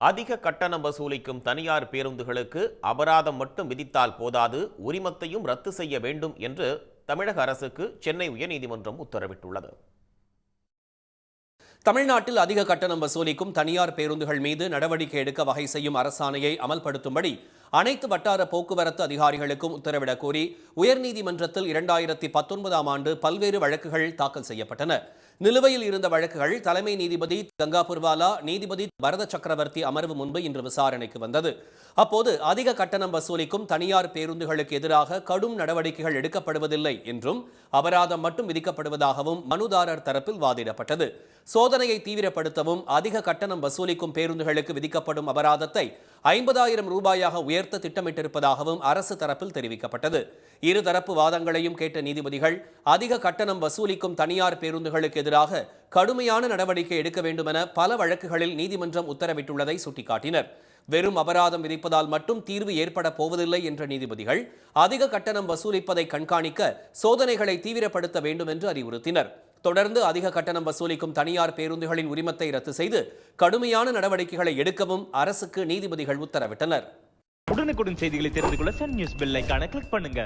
அதிக கட்டணம் வசூலிக்கும் தனியார் பேருந்துகளுக்கு அபராதம் மட்டும் விதித்தால் போதாது உரிமத்தையும் ரத்து செய்ய வேண்டும் என்று தமிழக அரசுக்கு சென்னை உயர்நீதிமன்றம் உத்தரவிட்டுள்ளது. தமிழ்நாட்டில் அதிக கட்டணம் வசூலிக்கும் தனியார் பேருந்துகள் மீது நடவடிக்கை எடுக்க வகை செய்யும் அரசாணையை அமல்படுத்தும்படி அனைத்து வட்டார போக்குவரத்து அதிகாரிகளுக்கும் உத்தரவிடக் கோரி உயர்நீதிமன்றத்தில் இரண்டாயிரத்தி பத்தொன்பதாம் ஆண்டு பல்வேறு வழக்குகள் தாக்கல் செய்யப்பட்டன. நிலுவையில் இருந்த வழக்குகள் தலைமை நீதிபதி கங்கா புர்வாலா நீதிபதி பரத சக்கரவர்த்தி அமர்வு முன்பு இன்று விசாரணைக்கு வந்தது. அப்போது அதிக கட்டணம் வசூலிக்கும் தனியார் பேருந்துகளுக்கு எதிராக கடும் நடவடிக்கைகள் எடுக்கப்படுவதில்லை என்றும் அபராதம் மட்டும் விதிக்கப்படுவதாகவும் மனுதாரர் தரப்பில் வாதிடப்பட்டது. சோதனையை தீவிரப்படுத்தவும் அதிக கட்டணம் வசூலிக்கும் பேருந்துகளுக்கு விதிக்கப்படும் அபராதத்தை ஐம்பதாயிரம் ரூபாயாக உயர்த்த திட்டமிட்டிருப்பதாகவும் அரசு தரப்பில் தெரிவிக்கப்பட்டது. இருதரப்பு வாதங்களையும் கேட்ட நீதிபதிகள் அதிக கட்டணம் வசூலிக்கும் தனியார் பேருந்துகளுக்கு எதிராக கடுமையான நடவடிக்கை எடுக்க வேண்டுமென பல வழக்குகளில் நீதிமன்றம் உத்தரவிட்டுள்ளதை சுட்டிக்காட்டினர். வெறும் அபராதம் விதிப்பதால் மட்டும் தீர்வு ஏற்பட போவதில்லை என்ற நீதிபதிகள் அதிக கட்டணம் வசூலிப்பதை கண்காணிக்க சோதனைகளை தீவிரப்படுத்த வேண்டும் என்று அறிவுறுத்தினர். தொடர்ந்து அதிக கட்டணம் வசூலிக்கும் தனியார் பேருந்துகளின் உரிமத்தை ரத்து செய்து கடுமையான நடவடிக்கைகளை எடுக்கவும் அரசுக்கு நீதிபதிகள் உத்தரவிட்டனர். உடனுக்குடன் செய்திகளை தெரிந்து கொள்ள சன் நியூஸ் பெல் கிளிக் பண்ணுங்க.